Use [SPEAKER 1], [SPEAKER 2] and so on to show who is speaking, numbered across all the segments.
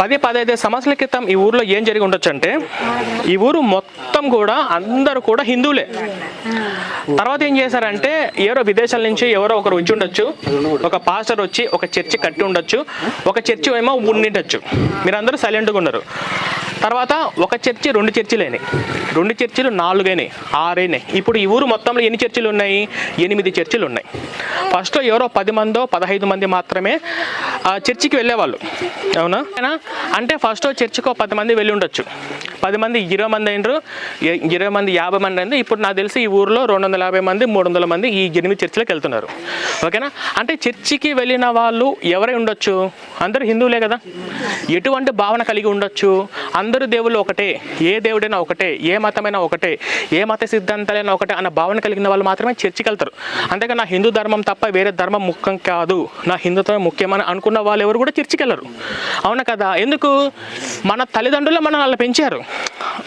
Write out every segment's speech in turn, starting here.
[SPEAKER 1] పది పదహైదు సంవత్సరాల క్రితం ఈ ఊర్లో ఏం జరిగి ఉండొచ్చు అంటే ఈ ఊరు మొత్తం కూడా అందరూ కూడా హిందువులే. తర్వాత ఏం చేశారంటే ఎవరో విదేశాల నుంచి ఎవరో ఒకరు వచ్చి ఉండొచ్చు ఒక పాస్టర్ వచ్చి ఒక చర్చి కట్టి ఉండొచ్చు ఒక చర్చి ఏమో ఉండిండొచ్చు. మీరందరూ సైలెంట్గా ఉన్నారు. తర్వాత ఒక చర్చి రెండు చర్చిలు అయినాయి రెండు చర్చిలు నాలుగైనాయి ఆరైనాయి. ఇప్పుడు ఈ ఊరు మొత్తంలో ఎన్ని చర్చిలు ఉన్నాయి ఎనిమిది చర్చిలు ఉన్నాయి ఫస్ట్ ఎవరో పది మందో పదహైదు మంది మాత్రమే ఆ చర్చికి వెళ్ళేవాళ్ళు. అవునా? అంటే ఫస్ట్ చర్చికి ఒక పది మంది వెళ్ళి ఉండొచ్చు. పది మంది ఇరవై మంది అయినరు ఇరవై మంది యాభై మంది అయింది ఇప్పుడు నాకు తెలిసి ఈ ఊర్లో రెండు వందల యాభై మంది మూడు వందల మంది ఈ ఎనిమిది చర్చిలకు వెళ్తున్నారు. ఓకేనా? అంటే చర్చికి వెళ్ళిన వాళ్ళు ఎవరై ఉండొచ్చు? అందరూ హిందువులే కదా. ఎటువంటి భావన కలిగి ఉండొచ్చు? అందరూ దేవుళ్ళు ఒకటే. ఏ దేవుడైనా ఒకటే ఏ మతమైనా ఒకటే ఏ మత సిద్ధాంతాలైనా ఒకటే అన్న భావన కలిగిన వాళ్ళు మాత్రమే చర్చికి వెళ్తారు అంతేగా నా హిందూ ధర్మం తప్ప వేరే ధర్మం ముఖ్యం కాదు. నా హిందుత్వం ముఖ్యమని అనుకున్న వాళ్ళు ఎవరు కూడా చర్చికి వెళ్ళరు అవునా కదా? ఎందుకు? మన తల్లిదండ్రులు మనం అలా పెంచారు.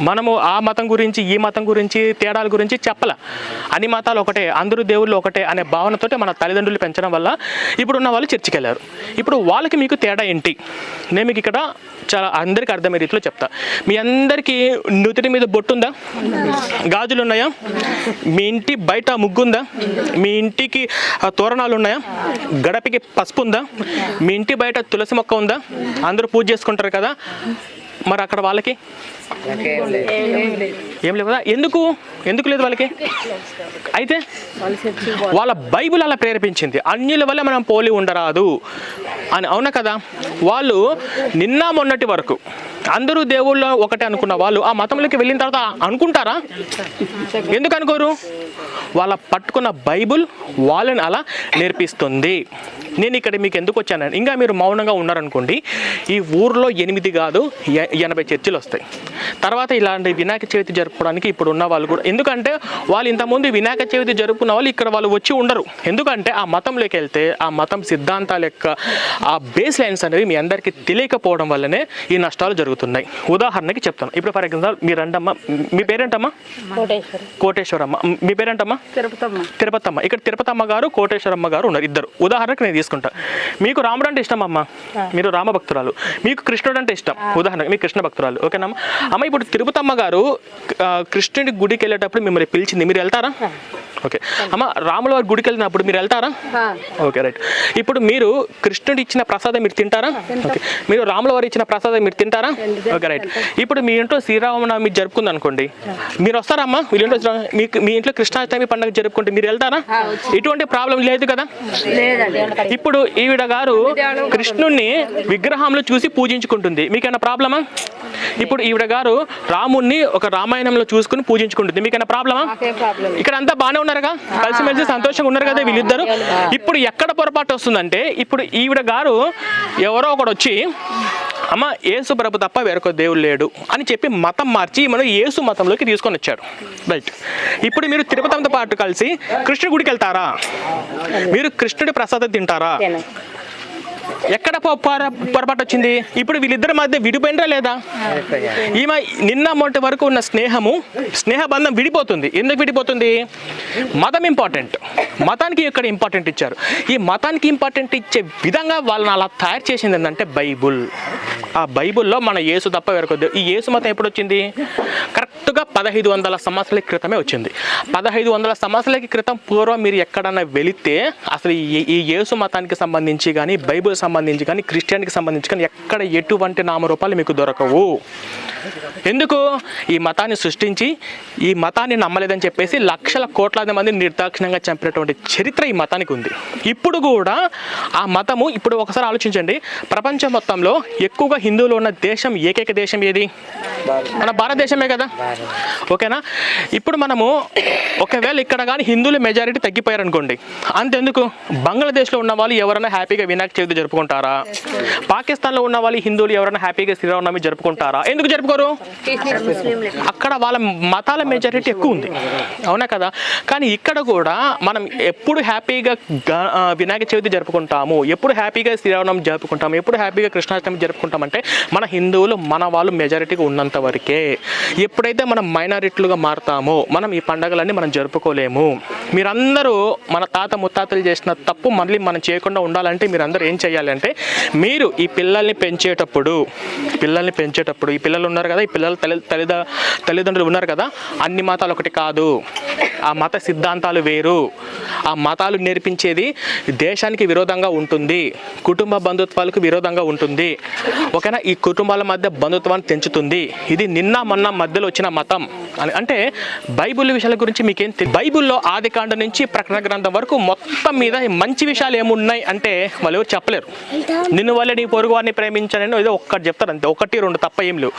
[SPEAKER 1] మనము ఆ మతం గురించి ఈ మతం గురించి తేడాల గురించి చెప్పాల. అన్ని మతాలు ఒకటే అందరూ దేవుళ్ళు ఒకటే అనే భావనతోటి మన తల్లిదండ్రులు పెంచడం వల్ల ఇప్పుడున్న వాళ్ళు చర్చికి వెళ్ళారు ఇప్పుడు వాళ్ళకి మీకు తేడా ఏంటి? నేను మీకు ఇక్కడ చాలా అందరికీ అర్థమయ్యే రీతిలో చెప్తా. మీ అందరికీ నుతిటి మీద బొట్టు ఉందా గాజులు ఉన్నాయా మీ ఇంటి బయట ముగ్గుందా? మీ ఇంటికి ఆ, తోరణాలు ఉన్నాయా గడపకి పసుపు ఉందా మీ ఇంటి బయట తులసి మొక్క ఉందా? అందరూ పూజ చేసుకుంటారు కదా? మరి అక్కడ వాళ్ళకి? ఏం లేవు కదా? ఎందుకు? ఎందుకు లేదు వాళ్ళకి? అయితే వాళ్ళ బైబిల్ అలా ప్రేరేపించింది. అన్యుల వల్ల మనం పోలి ఉండరాదు. అని అవునా కదా? వాళ్ళు నిన్న మొన్నటి వరకు అందరూ దేవుళ్ళ ఒకటే అనుకున్న వాళ్ళు ఆ మతంలోకి వెళ్ళిన తర్వాత అనుకుంటారా? ఎందుకు అనుకోరు? వాళ్ళ పట్టుకున్న బైబిల్ వాళ్ళని అలా నేర్పిస్తుంది. నేను ఇక్కడ మీకు ఎందుకు వచ్చాను? ఇంకా మీరు మౌనంగా ఉన్నారనుకోండి ఈ ఊర్లో ఎనిమిది కాదు ఎనభై చర్చిలు వస్తాయి. తర్వాత ఇలాంటి వినాయక చవితి జరుపుకోవడానికి ఇప్పుడు ఉన్న వాళ్ళు కూడా ఎందుకంటే వాళ్ళు ఇంతకుముందు వినాయక చవితి జరుపుకున్న వాళ్ళు ఇక్కడ వాళ్ళు వచ్చి ఉండరు. ఎందుకంటే ఆ మతంలోకి వెళ్తే ఆ మతం సిద్ధాంతాల యొక్క ఆ బేస్ లైన్స్ అనేవి మీ అందరికీ తెలియకపోవడం వల్లనే ఈ నష్టాలు జరుగుతున్నాయి. ఉదాహరణకి చెప్తాను. ఇప్పుడు ఫర్ ఎగ్జాంపుల్ మీరు అంటమ్మా మీ పేరేంటమ్మా?
[SPEAKER 2] కోటేశ్వరం.
[SPEAKER 1] కోటేశ్వరమ్మ. మీ పేరేంటమ్మా?
[SPEAKER 2] తిరుపతమ్మ.
[SPEAKER 1] తిరుపతమ్మ. ఇక్కడ తిరుపతమ్మ గారు కోటేశ్వరమ్మ గారు ఉన్నారు ఇద్దరు. ఉదాహరణకు నేను తీసుకుంటా మీకు రాముడు అంటే ఇష్టం అమ్మ? మీరు రామ భక్తురాలు మీకు కృష్ణుడు అంటే ఇష్టం ఉదాహరణకు మీకు కృష్ణ భక్తురాలు ఓకేనమ్మా? అమ్మ ఇప్పుడు తిరుపతమ్మ గారు కృష్ణుడి గుడికి వెళ్ళేటప్పుడు మిమ్మల్ని పిలిచింది. మీరు వెళ్తారా? ఓకే. అమ్మ రాముల వారి గుడికి వెళ్ళినప్పుడు మీరు వెళ్తారా? Okay right. ఇప్పుడు మీరు కృష్ణుడు ఇచ్చిన ప్రసాదం మీరు తింటారా? ఓకే. మీరు రాముల వారు ఇచ్చిన ప్రసాదం మీరు తింటారా? Okay right. ఇప్పుడు మీ ఇంట్లో శ్రీరామనవమి జరుపుకుంది అనుకోండి మీరు వస్తారమ్మా మీ ఇంట్లో మీకు మీ ఇంట్లో కృష్ణాష్టమి పండుగ జరుపుకుంటే మీరు వెళ్తారా? ఎటువంటి ప్రాబ్లం లేదు కదా? ఇప్పుడు ఈవిడ గారు కృష్ణుణ్ణి విగ్రహంలో చూసి పూజించుకుంటుంది. మీకైనా ప్రాబ్లమా? ఇప్పుడు ఈవిడ గారు రాముణ్ణి ఒక రామాయణంలో చూసుకుని పూజించుకుంటుంది. మీకైనా ప్రాబ్లమా? ఇక్కడ అంతా బాగానే ఉన్నారుగా? కలిసిమెలిసి సంతోషంగా ఉన్నారు కదా వీళ్ళిద్దరు. ఇప్పుడు ఎక్కడ పొరపాటు వస్తుందంటే ఇప్పుడు ఈవిడ గారు ఎవరో ఒకడు వచ్చి అమ్మ యేసు ప్రభు తప్ప వేరొక దేవుడు లేడు అని చెప్పి మతం మార్చి మనం యేసు మతంలోకి తీసుకొని వచ్చాడు. రైట్ ఇప్పుడు మీరు తిరుపతితో పాటు కలిసి కృష్ణుడి గుడికి వెళ్తారా? మీరు కృష్ణుడి ప్రసాదం తింటారా? ఎక్కడ పొరపాటు వచ్చింది? ఇప్పుడు వీళ్ళిద్దరి మధ్య విడిపోయినరా లేదా? ఈమె నిన్న మొన్నటి వరకు ఉన్న స్నేహము స్నేహ బంధం విడిపోతుంది. ఎందుకు విడిపోతుంది? మతం ఇంపార్టెంట్ మతానికి ఇక్కడ ఇంపార్టెంట్ ఇచ్చారు. ఈ మతానికి ఇంపార్టెంట్ ఇచ్చే విధంగా వాళ్ళని అలా తయారు చేసింది ఏంటంటే బైబుల్. ఆ బైబుల్లో మన యేసు తప్ప వేరొక ఈ యేసు మతం ఎప్పుడు వచ్చింది? కరెక్ట్గా పదహైదు వందల సంవత్సరాల క్రితమే వచ్చింది. పదహైదు వందల సంవత్సరాల క్రితం పూర్వం మీరు ఎక్కడన్నా వెళితే అసలు ఈ ఈ యేసు మతానికి సంబంధించి కానీ బైబుల్ సంబంధించి కానీ క్రిస్టియన్కి సంబంధించి కానీ ఎక్కడ ఎటువంటి నామరూపాలు మీకు దొరకవు. ఎందుకు? ఈ మతాన్ని సృష్టించి ఈ మతాన్ని నమ్మలేదని చెప్పేసి లక్షల కోట్లాది మంది నిర్దాక్షిణ్యంగా చంపినటువంటి చరిత్ర ఈ మతానికి ఉంది. ఇప్పుడు కూడా ఆ మతము ఇప్పుడు ఒకసారి ఆలోచించండి. ప్రపంచం మొత్తంలో ఎక్కువగా హిందువులు ఉన్న దేశం ఏకైక దేశం ఏది? మన భారతదేశమే కదా. ఓకేనా? ఇప్పుడు మనము ఒకవేళ ఇక్కడ కానీ హిందువుల మెజారిటీ తగ్గిపోయారు అనుకోండి అంతెందుకు? బంగ్లాదేశ్లో ఉన్న వాళ్ళు ఎవరైనా హ్యాపీగా వినాయక చవితి జరుపుకుంటారా? పాకిస్తాన్లో ఉన్న వాళ్ళు హిందువులు ఎవరైనా హ్యాపీగా శ్రీరామనవమి జరుపుకుంటారా? ఎందుకు జరుపుకోరు? అక్కడ వాళ్ళ మతాల మెజారిటీ ఎక్కువ ఉంది. అవునా కదా? కానీ ఇక్కడ కూడా మనం ఎప్పుడు హ్యాపీగా వినాయక చవితి జరుపుకుంటాము ఎప్పుడు హ్యాపీగా శ్రీరామనవమి జరుపుకుంటాము ఎప్పుడు హ్యాపీగా కృష్ణాష్టమి జరుపుకుంటామంటే మన హిందువులు మన వాళ్ళు మెజారిటీగా ఉన్నంత వరకే. ఎప్పుడైతే మనం మైనారిటీలుగా మారుతామో మనం ఈ పండగలన్నీ మనం జరుపుకోలేము. మీరందరూ మన తాత ముత్తాతలు చేసిన తప్పు మళ్ళీ మనం చేయకుండా ఉండాలంటే మీరందరూ ఏం చేయాలి? చేయాలంటే మీరు ఈ పిల్లల్ని పెంచేటప్పుడు పిల్లల్ని పెంచేటప్పుడు ఈ పిల్లలు ఉన్నారు కదా ఈ పిల్లల తల్లి తల్లిద తల్లిదండ్రులు ఉన్నారు కదా అన్ని మాతాలు ఒకటి కాదు. ఆ మత సిద్ధాంతాలు వేరు. ఆ మతాలు నేర్పించేది దేశానికి విరోధంగా ఉంటుంది. కుటుంబ బంధుత్వాలకు విరోధంగా ఉంటుంది. ఓకేనా ఈ కుటుంబాల మధ్య బంధుత్వాన్ని పెంచుతుంది ఇది నిన్న మొన్న మధ్యలో వచ్చిన మతం. అని అంటే బైబిల్ విషయాల గురించి మీకేం తెలి- బైబిల్లో ఆది కాండ నుంచి ప్రకటన గ్రంథం వరకు మొత్తం మీద మంచి విషయాలు ఏమున్నాయి అంటే వాళ్ళు ఎవరు చెప్పలేరు. నిన్ను వల్లే నీ పొరుగు వారిని ప్రేమించాలని. ఏదో ఒక్కటి చెప్తారు అంతే. ఒకటి రెండు తప్ప ఏం లేవు.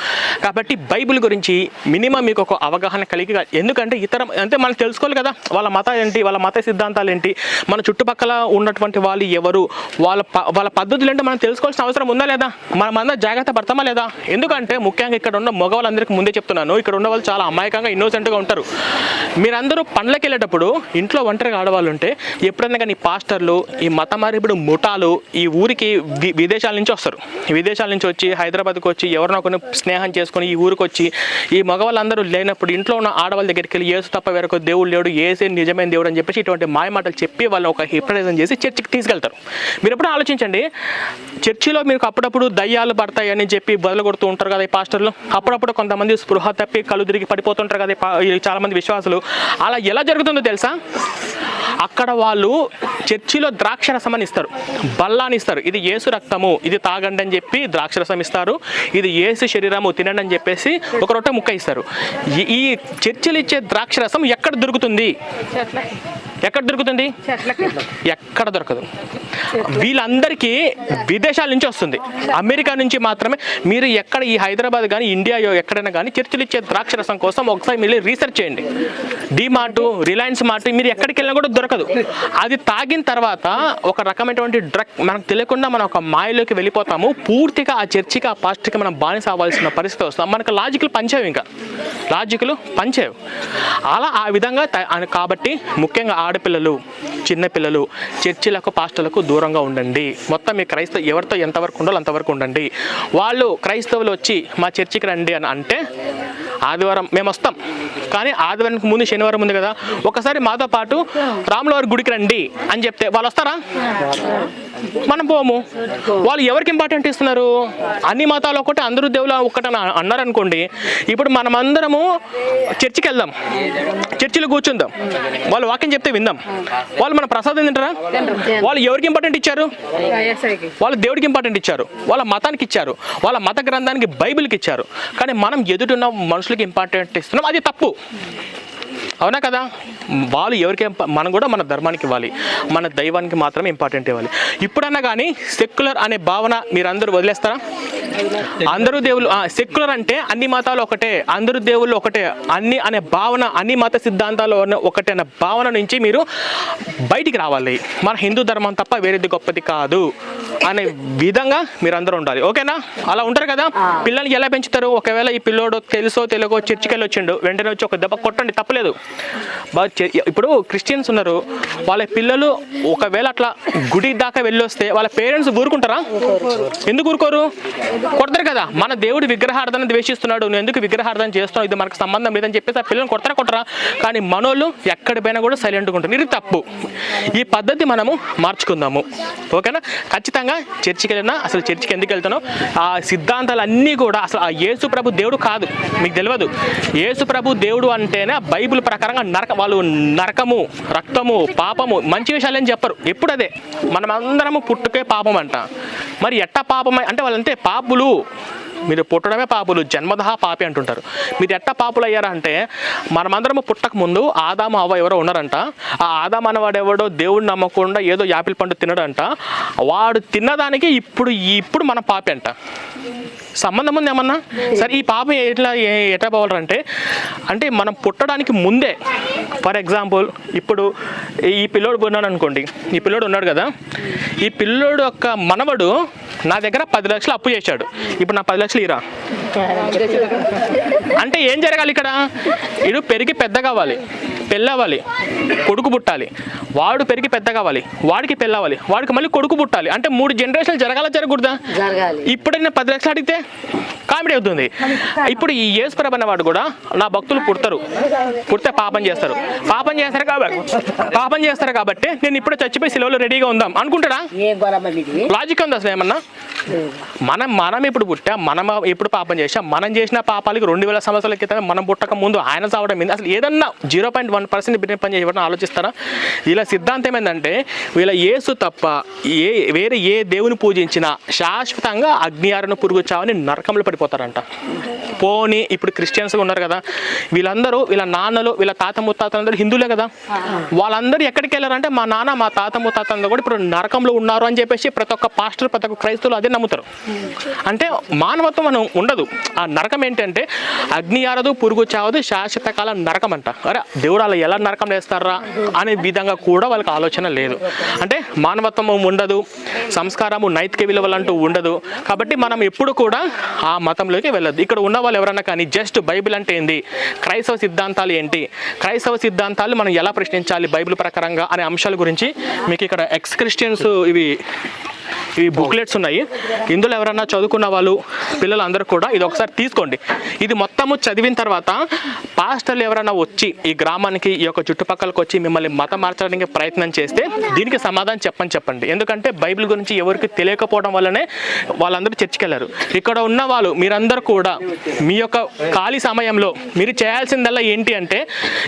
[SPEAKER 1] కాబట్టి బైబిల్ గురించి మినిమం మీకు ఒక అవగాహన కలిగి ఎందుకంటే ఇతర అంటే మనం తెలుసుకోవాలి కదా వాళ్ళ మత ఏంటి వాళ్ళ మత సిద్ధాంతాలు ఏంటి మన చుట్టుపక్కల ఉన్నటువంటి వాళ్ళు ఎవరు వాళ్ళ వాళ్ళ పద్ధతులు ఏంటో మనం తెలుసుకోవాల్సిన అవసరం ఉందా లేదా? మనం అందరం జాగ్రత్త పడతామా లేదా? ఎందుకంటే ముఖ్యంగా ఇక్కడ ఉన్న మగవాళ్ళందరికీ ముందే చెప్తున్నాను ఇక్కడ ఉన్న వాళ్ళు చాలా అమాయకంగా ఇన్నోసెంట్గా ఉంటారు. మీరందరూ పండ్లకి వెళ్ళేటప్పుడు ఇంట్లో ఒంటరిగా ఆడవాళ్ళు ఉంటే ఎప్పుడైనా కానీ పాస్టర్లు ఈ మత మారిపుడు ముఠాలు ఈ ఊరికి వి- విదేశాల నుంచి వస్తారు. ఈ విదేశాల నుంచి వచ్చి హైదరాబాద్కి వచ్చి ఎవరినో కొన్ని స్నేహం చేసుకొని ఈ ఊరికి వచ్చి ఈ మగవాళ్ళందరూ లేనప్పుడు ఇంట్లో ఉన్న ఆడవాళ్ళ దగ్గరికి వెళ్ళి ఏసు తప్ప వేరొక దేవుడు లేడు ఏసే నిజమైన దేవుడు అని చెప్పేసి ఇటువంటి మాయ మాటలు చెప్పి వాళ్ళని ఒక హిప్నటైజం చేసి చర్చికి తీసుకెళ్తారు. మీరు ఎప్పుడు ఆలోచించండి చర్చిలో మీకు అప్పుడప్పుడు దయ్యాలు పడతాయి అని చెప్పి బదులు కొడుతూ ఉంటారు కదా ఈ పాస్టర్లు? అప్పుడప్పుడు కొంతమంది స్పృహ తప్పి కళ్ళు తిరిగి పడిపోతుంటారు కదా చాలామంది విశ్వాసులు. అలా ఎలా జరుగుతుందో తెలుసా? అక్కడ వాళ్ళు చర్చిలో ద్రాక్ష రసం అని ఇస్తారు బల్లాని ఇస్తారు. ఇది ఏసు రక్తము ఇది తాగండి అని చెప్పి ద్రాక్ష రసం ఇస్తారు ఇది ఏసు శరీరము తినండి అని చెప్పేసి ఒక రొట్టె ముక్క ఇస్తారు. ఈ- ఈ చర్చిలు ఇచ్చే ద్రాక్ష రసం ఎక్కడ దొరుకుతుంది. ఎక్కడ దొరుకుతుంది? ఎక్కడ దొరకదు. వీళ్ళందరికీ విదేశాల నుంచి వస్తుంది. అమెరికా నుంచి మాత్రమే. మీరు ఎక్కడ ఈ హైదరాబాద్ కానీ ఇండియా ఎక్కడైనా కానీ చర్చలు ఇచ్చే ద్రాక్ష రసం కోసం ఒకసారి మీరు రీసెర్చ్ చేయండి. మార్ట్ రిలయన్స్ మార్ట్ మీరు ఎక్కడికి వెళ్ళినా కూడా దొరకదు. అది తాగిన తర్వాత ఒక రకమైనటువంటి డ్రగ్ మనకు తెలియకుండా మనం ఒక మాయలోకి వెళ్ళిపోతాము. పూర్తిగా ఆ చర్చికి ఆ పాస్ట్కి మనం బానిస అవ్వాల్సిన పరిస్థితి వస్తాం మనకు లాజికల్ పంచేవి ఇంకా. లాజికలు పంచేవి. అలా ఆ విధంగా కాబట్టి ముఖ్యంగా ఆడపిల్లలు చిన్నపిల్లలు చర్చిలకు పాస్టర్లకు దూరంగా ఉండండి. మొత్తం మీ క్రైస్తవ ఎవరితో ఎంతవరకు ఉండాలో అంతవరకు ఉండండి. వాళ్ళు క్రైస్తవులు వచ్చి మా చర్చికి రండి అని అంటే ఆదివారం మేము వస్తాం కానీ ఆదివారానికి ముందు శనివారం ఉంది కదా ఒకసారి మాతో పాటు రాములవారి గుడికి రండి అని చెప్తే వాళ్ళు వస్తారా? మనం పోము. వాళ్ళు ఎవరికి ఇంపార్టెంట్ ఇస్తున్నారు? అన్ని మతాలు ఒకటి అందరూ దేవులు ఒకటి అన్నారు అనుకోండి ఇప్పుడు మనమందరము చర్చికి వెళ్దాం. చర్చిలో కూర్చుందాం. వాళ్ళు వాక్యం చెప్తే విందాం. వాళ్ళు మన ప్రసాదం తింటారా? వాళ్ళు ఎవరికి ఇంపార్టెంట్ ఇచ్చారు? వాళ్ళు దేవుడికి ఇంపార్టెంట్ ఇచ్చారు. వాళ్ళ మతానికి ఇచ్చారు. వాళ్ళ మత గ్రంథానికి బైబిల్కి ఇచ్చారు. కానీ మనం ఎదుటిన్న మనుషులకి ఇంపార్టెంట్ ఇస్తున్నాం. అది తప్పు. Mm-hmm. అవునా కదా? వాళ్ళు ఎవరికి మనం కూడా మన ధర్మానికి ఇవ్వాలి. మన దైవానికి మాత్రమే ఇంపార్టెంట్ ఇవ్వాలి. ఇప్పుడన్నా కానీ సెక్యులర్ అనే భావన మీరందరూ వదిలేస్తారా? అందరూ దేవుళ్ళు సెక్యులర్ అంటే అన్ని మతాలు ఒకటే అందరూ దేవుళ్ళు ఒకటే అన్ని అనే భావన అన్ని మత సిద్ధాంతాలు ఒకటే అనే భావన నుంచి మీరు బయటికి రావాలి. మన హిందూ ధర్మం తప్ప వేరేది గొప్పది కాదు అనే విధంగా మీరు అందరూ ఉండాలి. ఓకేనా? అలా ఉంటారు కదా? పిల్లల్ని ఎలా పెంచుతారు? ఒకవేళ ఈ పిల్లోడు తెలుసో తెలియకో చర్చికి వెళ్ళి వచ్చిండు వెంటనే వచ్చి ఒక దెబ్బ కొట్టండి తప్పలేదు. బాగా ఇప్పుడు క్రిస్టియన్స్ ఉన్నారు. వాళ్ళ పిల్లలు ఒకవేళ అట్లా గుడి దాకా వెళ్ళి వస్తే వాళ్ళ పేరెంట్స్ ఊరుకుంటారా? ఎందుకు ఊరుకోరు? కొడతారు కదా. మన దేవుడు విగ్రహార్థన ద్వేషిస్తున్నాడు. నువ్వు ఎందుకు విగ్రహార్థన చేస్తున్నావు? ఇది మనకు సంబంధం లేదని చెప్పేసి ఆ పిల్లలు కొడతారా కొట్టరా? కానీ మనోళ్ళు ఎక్కడి పోయినా కూడా సైలెంట్గా ఉంటారు. ఇది తప్పు. ఈ పద్ధతి మనము మార్చుకుందాము. ఓకేనా? ఖచ్చితంగా చర్చికి వెళ్ళినా అసలు చర్చికి ఎందుకు వెళ్తానో ఆ సిద్ధాంతాలు అన్నీ కూడా అసలు ఆ యేసు ప్రభు దేవుడు కాదు. మీకు తెలియదు యేసు ప్రభు దేవుడు అంటేనే ఆ బైబిల్ ప్రకారంగా నరక వాళ్ళు నరకము రక్తము పాపము మంచి విషయాలు చెప్పరు. ఎప్పుడు అదే మనం అందరము పుట్టుకే పాపం అంట మరి ఎట్ట పాపమై అంటే వాళ్ళంతే పాపులు మీరు పుట్టడమే పాపులు జన్మదహ పాపి అంటుంటారు. మీరు ఎట్ట పాపులు అయ్యారా అంటే మనమందరము పుట్టక ముందు ఆదాము అవ్వ ఎవరో ఉన్నారంట. ఆ ఆదాం అనేవాడు ఎవడో దేవుడు నమ్మకుండా ఏదో యాపిల్ పండు తినడంట. వాడు తిన్నదానికి ఇప్పుడు ఇప్పుడు మన పాపి అంట. సంబంధం ఉంది ఏమన్నా? సరే ఈ పాపం ఎట్లా ఎట్లా పోవాలంటే అంటే మనం పుట్టడానికి ముందే ఫర్ ఎగ్జాంపుల్ ఇప్పుడు ఈ పిల్లోడు ఉన్నాడు అనుకోండి. ఈ పిల్లోడు ఉన్నాడు కదా. ఈ పిల్లోడు యొక్క మనవడు నా దగ్గర పది లక్షలు అప్పు చేశాడు. ఇప్పుడు నా పది లక్షలు ఇరా. అంటే ఏం జరగాలి ఇక్కడ? ఇడు పెరిగి పెద్ద కావాలి పెళ్ళవ్వాలి. కొడుకు పుట్టాలి. వాడు పెరిగి పెద్ద కావాలి వాడికి పెళ్ళవ్వాలి. వాడికి మళ్ళీ కొడుకు పుట్టాలి. అంటే మూడు జనరేషన్లు జరగాల జరగకూడదా?
[SPEAKER 3] జరగాలి.
[SPEAKER 1] ఇప్పుడు నేను పది లక్షలు అడిగితే కామెడీ అవుతుంది. ఇప్పుడు ఈ యేసుప్రభ అన్నవాడు కూడా నా భక్తులు పుడతారు. పుడితే పాపం చేస్తారు. పాపం చేస్తారు కాబట్టి పాపం చేస్తారు కాబట్టి నేను ఇప్పుడు చచ్చిపోయి సిలువలో రెడీగా ఉందాం.
[SPEAKER 3] ఇది
[SPEAKER 1] లాజిక్ ఉంది అసలు ఏమన్నా? మనం మనం ఇప్పుడు పుట్టా మనం ఎప్పుడు పాపం చేసాం మనం చేసిన పాపాలకి రెండు వేల సంవత్సరాల క్రితం మనం పుట్టక ముందు ఆయన చావడం ఏంది? అసలు ఏదన్నా జీరో పాయింట్ వన్ పర్సెంట్ బిడ్డ పని చేయడం ఆలోచిస్తారా? వీళ్ళ సిద్ధాంతం ఏంటంటే వీళ్ళ యేసు తప్ప ఏ వేరే ఏ దేవుని పూజించినా శాశ్వతంగా అగ్నియారను పురుగు చావని నరకంలో పడిపోతారంట. పోని ఇప్పుడు క్రిస్టియన్స్ ఉన్నారు కదా వీళ్ళందరూ వీళ్ళ నాన్నలు వీళ్ళ తాత ముత్తాతలందరూ హిందువులే కదా. వాళ్ళందరూ ఎక్కడికి వెళ్ళారంటే మా నాన్న మా తాత ముత్తాతలందరూ కూడా ఇప్పుడు నరకంలో ఉన్నారు అని చెప్పేసి ప్రతి ఒక్క పాస్టర్ ప్రతి ఒక్క క్రైస్తవులు అదే నమ్ముతారు. అంటే మానవత్వం మనం ఉండదు. ఆ నరకం ఏంటంటే అగ్ని ఆరదు పురుగు చావదు శాశ్వత కాలం నరకం అంట. అరే దేవుడు అలా ఎలా నరకం వేస్తారా అనే విధంగా కూడా వాళ్ళకి ఆలోచన లేదు. అంటే మానవత్వం ఉండదు సంస్కారము నైతిక విలువలు అంటూ ఉండదు. కాబట్టి మనం ఎప్పుడు కూడా ఆ మతంలోకి వెళ్ళదు ఇక్కడ ఉన్న వాళ్ళు ఎవరన్నా కానీ జస్ట్ బైబిల్ అంటే ఏంది? క్రైస్తవ సిద్ధాంతాలు ఏంటి? క్రైస్తవ సిద్ధాంతాలు మనం ఎలా ప్రశ్నించాలి బైబిల్ ప్రకారంగా అనే అంశాల గురించి మీకు ఇక్కడ ఎక్స్ క్రిస్టియన్స్ ఇవి ఇవి బుక్లెట్స్ ఉన్నాయి ఇందులో ఎవరన్నా చదువుకున్న వాళ్ళు పిల్లలందరూ కూడా ఇది ఒకసారి తీసుకోండి. ఇది మొత్తము చదివిన తర్వాత పాస్టర్లు ఎవరైనా వచ్చి ఈ గ్రామానికి ఈ యొక్క చుట్టుపక్కలకు వచ్చి మిమ్మల్ని మతం మార్చడానికి ప్రయత్నం చేస్తే దీనికి సమాధానం చెప్పని చెప్పండి. ఎందుకంటే బైబిల్ గురించి ఎవరికి తెలియకపోవడం వల్లనే వాళ్ళందరూ చర్చికి వెళ్ళారు ఇక్కడ ఉన్న వాళ్ళు మీరందరూ కూడా మీ యొక్క ఖాళీ సమయంలో మీరు చేయాల్సిందల్లా ఏంటి అంటే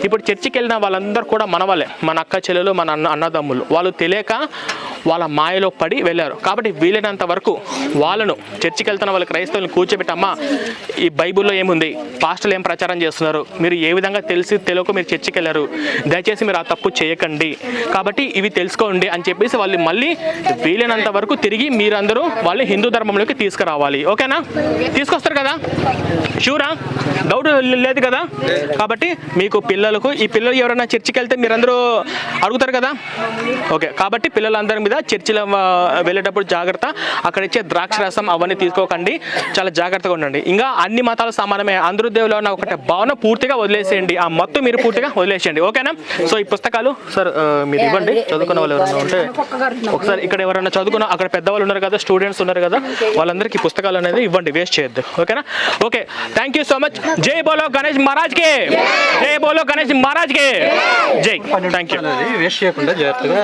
[SPEAKER 1] ఇప్పుడు చర్చికి వెళ్ళిన వాళ్ళందరూ కూడా మన వాళ్ళే. మన అక్క చెల్లెలు మన అన్న అన్నదమ్ములు. వాళ్ళు తెలియక వాళ్ళ మాయలో పడి వెళ్ళారు. కాబట్టి వీలైనంత వరకు వాళ్ళను చర్చికి వెళ్తున్న వాళ్ళ క్రైస్తవులను కూర్చోబెట్టమ్మా. ఈ బైబిల్లో ఏముంది? పాస్టర్లు ఏం ప్రచారం చేస్తున్నారు? మీరు ఏ విధంగా తెలిసి తెలియక మీరు చర్చికి వెళ్ళారు? దయచేసి మీరు ఆ తప్పు చేయకండి. కాబట్టి ఇవి తెలుసుకోండి అని చెప్పేసి వాళ్ళు మళ్ళీ వీలైనంత వరకు తిరిగి మీరందరూ వాళ్ళు హిందూ ధర్మంలోకి తీసుకురావాలి. ఓకేనా? తీసుకొస్తారు కదా? షూరా డౌట్ లేదు కదా? కాబట్టి మీకు పిల్లలకు ఈ పిల్లలు ఎవరైనా చర్చికి వెళ్తే మీరందరూ అడుగుతారు కదా? ఓకే. కాబట్టి పిల్లలందరి మీద చర్చిలో వెళ్ళేటప్పుడు జాగ్రత్త. అక్కడ ఇచ్చే ద్రాక్ష రసం అవన్నీ తీసుకోకండి. చాలా జాగ్రత్తగా ఉండండి. ఇంకా అన్ని మతాలు సమానమే. అందరూ దేవులో ఉన్న ఒకటే భావన పూర్తిగా వదిలేసేయండి. ఆ మొత్తం మీరు పూర్తిగా వదిలేసేయండి. ఓకేనా? సో ఈ పుస్తకాలు సార్ మీరు ఇవ్వండి. చదువుకున్న వాళ్ళు ఎవరైనా ఉంటే ఒకసారి ఇక్కడ ఎవరైనా చదువుకున్న అక్కడ పెద్దవాళ్ళు ఉన్నారు కదా స్టూడెంట్స్ ఉన్నారు కదా వాళ్ళందరికీ ఈ పుస్తకాలు అనేది ఇవ్వండి. వేస్ట్ చేయొద్దు. ఓకేనా? Okay. Thank you so much జై బోలో గణేష్ మహారాజ్ కే జై బోలో గణేష్ మహారాజ్ కే జై థ్యాంక్ యూ
[SPEAKER 4] వేస్ట్ చేయకుండా జాగ్రత్తగా